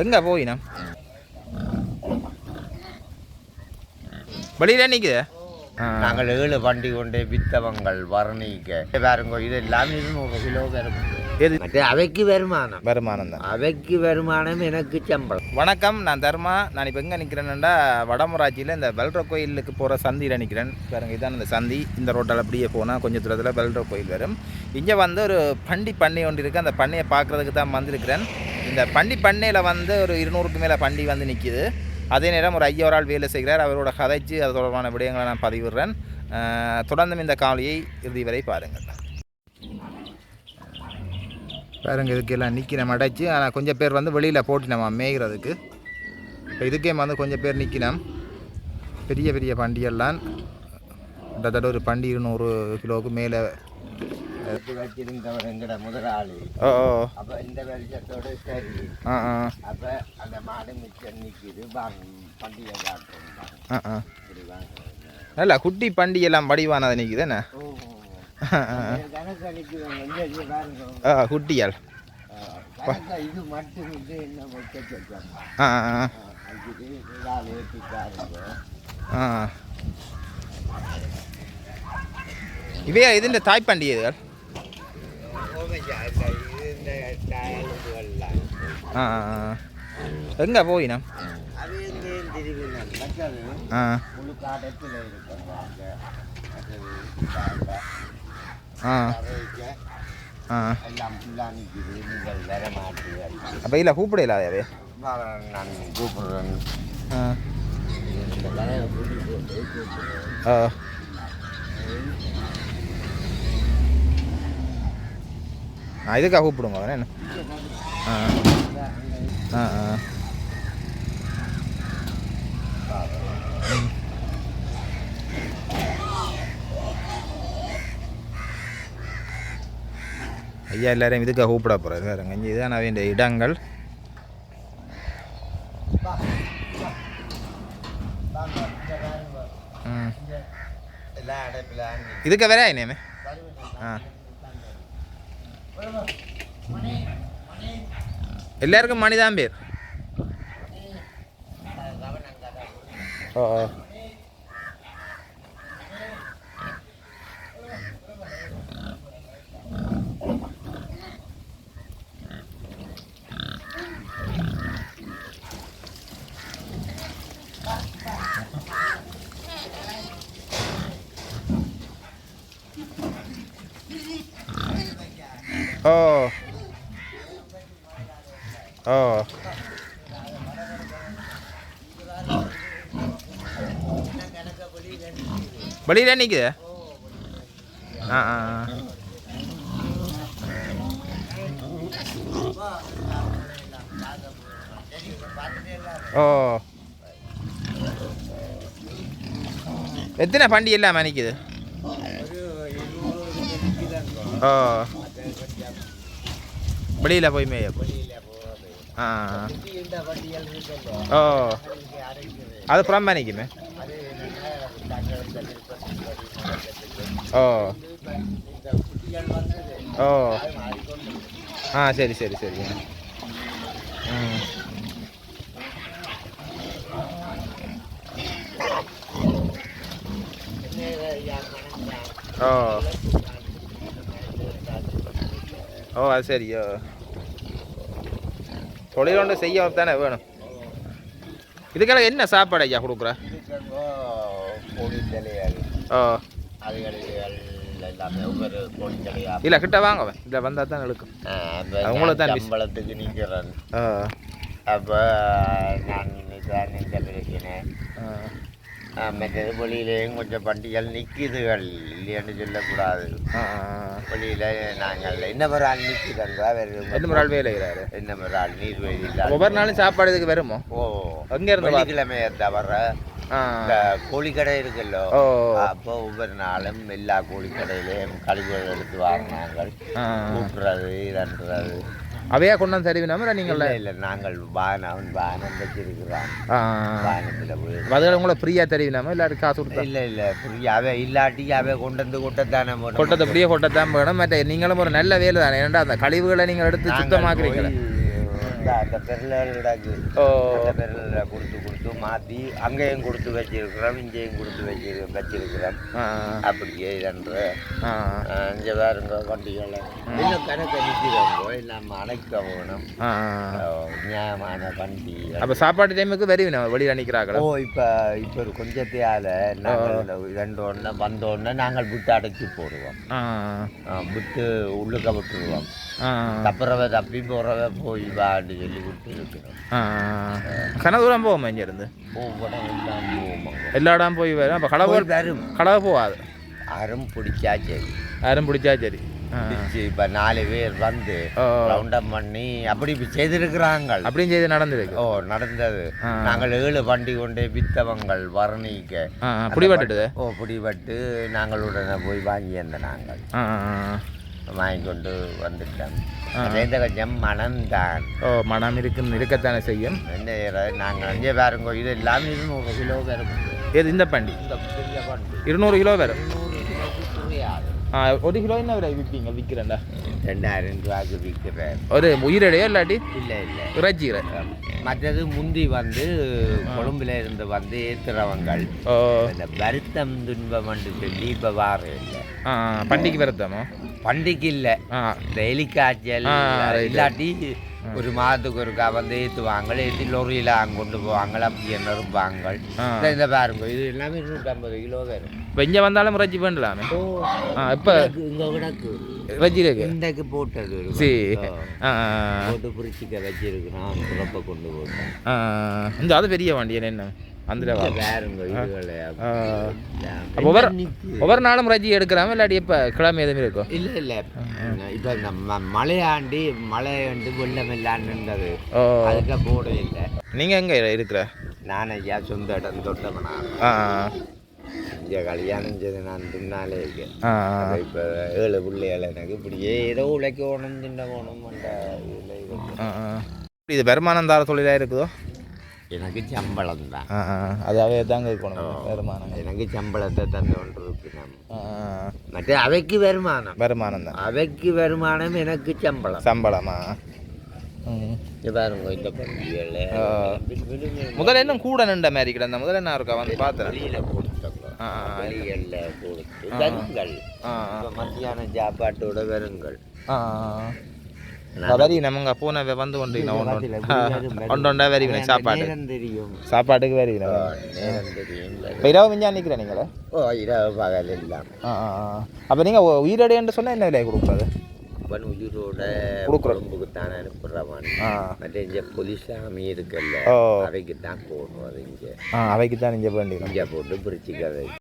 எங்கே போயினா வெளியில நிற்குது நாங்கள் ஏழு வண்டி கொண்டு வித்தவங்கள் வர்ணிக்க பாருங்க இது எல்லாமே நூறு கிலோ வரும் மற்ற அவைக்கு வருமானம். வருமானம் தான். அவைக்கு வருமானம் எனக்கு சம்பளம். வணக்கம் நான் தர்மா. நான் இப்போ எங்கே நிற்கிறேன்னா வடமராட்சியில் இந்த வெல்ட்ரோ கோயிலுக்கு போகிற சந்தியில் நிற்கிறேன் பாருங்க இதான் இந்த சந்தி. இந்த ரோட்டில் அப்படியே போனால் கொஞ்சம் தூரத்தில் வெல்ட்ரோ கோயில் வரும். இங்கே வந்து ஒரு பண்டி பண்ணை ஒன்று இருக்குது அந்த பண்ணையை பார்க்குறதுக்கு தான் வந்திருக்கிறேன். இந்த பண்டி பண்ணையில் வந்து ஒரு இருநூறுக்கு மேலே பண்டி வந்து நிற்கிது அதே நேரம் ஒரு ஐயா ஒரு ஆள் வேலை செய்கிறார். அவரோட கதைச்சு அது தொடர்பான விடயங்களை நான் பதிவிடுறேன். தொடர்ந்தும் இந்த காலையை இறுதி வரை பாருங்கள். பாருங்கள் இதுக்கெல்லாம் நிற்கின அடைச்சு ஆனால் கொஞ்சம் பேர் வந்து வெளியில் போட்டினோம் மேய்கிறதுக்கு. இப்போ இதுக்கே வந்து கொஞ்சம் பேர் நிற்கினோம் பெரிய பெரிய பண்டியெல்லாம் கிட்டத்தட்ட ஒரு பண்டி இருநூறு கிலோவுக்கு மேலே எடுத்து வச்சிருந்தவர் எங்கட முதலாளி அப்ப இந்த வருஷத்தோட சரி. அப்ப அந்த மாடு மிச்சம் நிக்குது. பண்டிகை காட்டுறோம் நல்லா குட்டி இந்த இது பாருங்க. ஆ குட்டியால். இது மட்டும் இது என்ன ஆ ஆ இவையா இது இந்த தாய் பண்டிகைகள் ஓமையா இந்த இது இந்த டயலுகள்லாம் ஆ ஆ ஆ எங்க போயினம் அப்ப இல்ல கூப்பிடல மற்றது அது நான் கூப்பிடுறேன் ஆ இதுக்காக கூப்பிடுங்க அவனை என்ன ஆ ஆ. ஆ. ஐயா எல்லாரையும் இதுக்காக கூப்பிட போகிறாரு வேறுங்க இங்கே இதான் வேண்டிய இடங்கள்? இதுக்கு வேற ஆயினேமே ஆ. எல்லாருக்கும் மணிதான் பேர் ஓ ஓ ஓ ஓ வெளியில நிக்குது? ஆ ஆ. ஓ எத்தனை பண்டி இல்லாம நிக்குது? ஓ வெளியில போய் மேய ஆ. ஓ. அது நடக்கிறதுக்கு. ஓ. ஓ. ஆ சரி சரி சரி. ம். ஓ. ஓ அது சரி தொழில் ஒன்று செய்ய தானே வேணும். இதுக்கெல்லாம் என்ன சாப்பாடு ஐயா கொடுக்குற? ஓ. இல்லை கிட்ட வாங்க இதில் வந்தால் தான் இழுக்கும். அவங்கள தான். சம்பளத்துக்கு நிற்கிறேன் அப்போ நான் தான் இந்த பிரச்சனை ஆ. ஆ, மற்றது வெளியிலேயும் கொஞ்சம் பண்டிகள் நிற்கிதுகள் இல்லைன்னு சொல்லக்கூடாது. வெளியில் நாங்கள் என்ன ஒரு ஆள் நிற்குதுங்க வேறு ரெண்டு மூணு ஆள் வேலைகிறாரு என்ன ஒரு ஆள் நீர்வழி இல்லை ஒவ்வொரு நாளும் சாப்பாடு இதுக்கு வருமோ? ஓ எங்க இருந்து வெள்ளிக்கிழமையை தவிர இந்த கோழிக்கடை இருக்குல்லோ அப்போ ஒவ்வொரு நாளும் எல்லா கோழிக்கடையிலையும் கழிவுகள் எடுத்து வாங்கினாங்க ஆ. கூட்டுறது இதன்றது அவையா கொண்டு வந்து தருவினாம இல்லை நீங்கள் இல்லை இல்லை நாங்கள் வானம் வானம் வச்சிருக்கிறோம். வானத்தில் போய் பதில் உங்களை ஃப்ரீயாக தருவினாம இல்லாட்டி காசு கொடுத்தா? இல்லை இல்லை புரிய அவை இல்லாட்டி அவை கொண்டு வந்து கொட்டத்தானே போனோம் கொட்டத்தை ஃப்ரீயாக கொட்டத்தான் வேணும் மற்ற நீங்களும் ஒரு நல்ல வேலை தானே. ஏன்டா அந்த கழிவுகளை நீங்கள் எடுத்து சுத்தமாக்குறீங்களே. அந்த கிடக்கு. ஓ. பெருளில் கொடுத்து கொடுத்து மாற்றி அங்கேயும் கொடுத்து வச்சிருக்கிறோம் இங்கேயும் கொடுத்து வச்சிரு வச்சிருக்கிறோம். ஆ. அப்படியே இதன்ற. இங்கே வேறுங்க வண்டிகளை. இன்னும் கணக்கு நிற்கிறோங்க இல்லாமல் அணைக்க வேணும் ஆ. அஹ், நியாயமான வண்டி. அப்போ சாப்பாட்டு டைமுக்கு வருவினா வெளியில் நிற்கிறாங்களா ஓ இப்போ இப்போ ஒரு கொஞ்சத்தையால் நாங்கள் ரெண்டு ஒன்று வந்த உடனே நாங்கள் விட்டு அடைச்சி போடுவோம். விட்டு உள்ளுக்க விட்டுருவோம். தப்புறவ தப்பி போகிறவ போய் வான்னு சொல்லி விட்டு இருக்கிறோம். ஆ. கன தூரம் போவோம் இங்கேருந்து போவோம் எல்லா இடம் போய் வரும் அப்போ கடவு வரும் கடவு போகாது அரும் பிடிச்சா சரி யாரும் பிடிச்சா சரி இப்போ நாலு பேர் வந்து ஓ ரவுண்டப் பண்ணி அப்படி செய்திருக்கிறாங்க அப்படியும் செய்து நடந்திருக்கு ஓ நடந்தது. நாங்கள் ஏழு வண்டி கொண்டு வித்தவங்கள் வர்ணிக்க பிடிபட்டுடுது ஓ பிடிபட்டு நாங்கள் உடனே போய் வாங்கி வந்த நாங்கள். வாங்கி கொண்டு வந்துட்டோம். ஆ. இந்த கொஞ்சம் மனம்தான் ஓ மனம் இருக்கு இருக்கத்தானே செய்யும். என்ன நாங்கள் அங்கே பாருங்க இது எல்லாமே இருநூறு கிலோ வரும். ஏது இந்த பண்டி? இருநூறு கிலோ வரும். ஒரு கிலோ என்ன விலை விற்பீங்க விற்கிறேன்டா ரெண்டாயிரம் ரூபாய்க்கு விற்கிறேன் ஒரு உயிரடையோ இல்லாட்டி இல்லை இல்லை இறைச்சி இறை மற்றது முந்தி வந்து கொழும்புல இருந்து வந்து ஏத்துறவங்கள் ஓ இந்த வருத்தம் துன்பம் வந்து சொல்லி இப்போ வார இல்லை பண்டிகை வருத்தமோ பண்டிகை இல்லை இந்த எலிக்காய்ச்சல். இல்லாட்டி ஒரு மாதத்துக்கு ஒருக்கா வந்து ஏற்றுவாங்க ஏற்றி லொரியில் அங்கே கொண்டு போவாங்க அப்படியே நறுப்பாங்க. இந்த பாருங்க இது எல்லாமே நூற்றம்பது கிலோ வரும் இப்போ இங்கே வந்தாலும் வேண்டலாமே ஓ ஆ இப்போ இங்கே கிடக்கு இறைச்சி இருக்கு இன்றைக்கு போட்டது சரி போட்டு பிரிச்சிக்க வச்சிருக்கிறோம் குழப்ப கொண்டு போட்டோம் ஆ இந்த அது பெரிய வண்டி என்ன அந்த ஒவ்வொரு ஒவ்வொரு நாளும் இறைச்சி எடுக்கிறாம? இல்லாட்டி இப்போ கிழமை எதுவுமே இருக்கும் இல்லை இல்லை. இப்போ இந்த ம- மழையாண்டி மழையாண்டு வெள்ளம் இல்லாண்டுன்றது அதுக்கு போட இல்லை. நீங்கள் எங்கே இருக்கிற? நான் ஐயா சொந்த இடம் தொட்டவனா இங்கே கல்யாணம் செய்து நான் பின்னாலே இருக்கேன் இப்போ ஏழு பிள்ளைகள் எனக்கு இப்படியே ஏதோ உழைக்கணும் தின்ன போகணும் அந்த இது வருமானம் தார தொழிலாக இருக்குதோ? எனக்கு சம்பளம் தான். அதாவே தாங்க இருக்கணும் வருமானம். எனக்கு சம்பளத்தை தந்து கொண்டு இருக்கு நம்ம ஆ ஆ. மற்ற அவைக்கு வருமானம். வருமானம் தான். அவைக்கு வருமானம் எனக்கு சம்பளம். சம்பளமா? பாருங்க இந்த பண்டிகைகள் ஆ. முதல்ல இன்னும் கூட நின்ற மாதிரி கிடந்த? முதல்ல என்ன இருக்கா? வந்து பார்த்தேன். வெளியில் கொடுத்தோம் கொடுத்து வருங்கள் சாப்பாட்டோட வருங்கள். நமங்க பூனை வந்து கொண்டு ஒன்று ஒன்றா வரி சாப்பாடு. நேரம் தெரியும். சாப்பாட்டுக்கு வரி நேரம் தெரியும் இப்போ இரவு மிஞ்சா நிற்கிறேன் நீங்களே? ஓ இரவு பகல் ஆ அப்போ நீங்கள் உயிரடைன்னு சொன்னால் என்ன விலை கொடுக்குறது அவன் உயிரோட. குடும்புக்கு தான் அனுப்புறவன். மற்ற இங்கே போலீஸ் சாமி இருக்குல்ல அவைக்கு தான் போகணும் அது இங்கே. அவைக்கு தான் நீங்கள் வேண்டியது. இங்கே போட்டு பிரிச்சுக்கிறது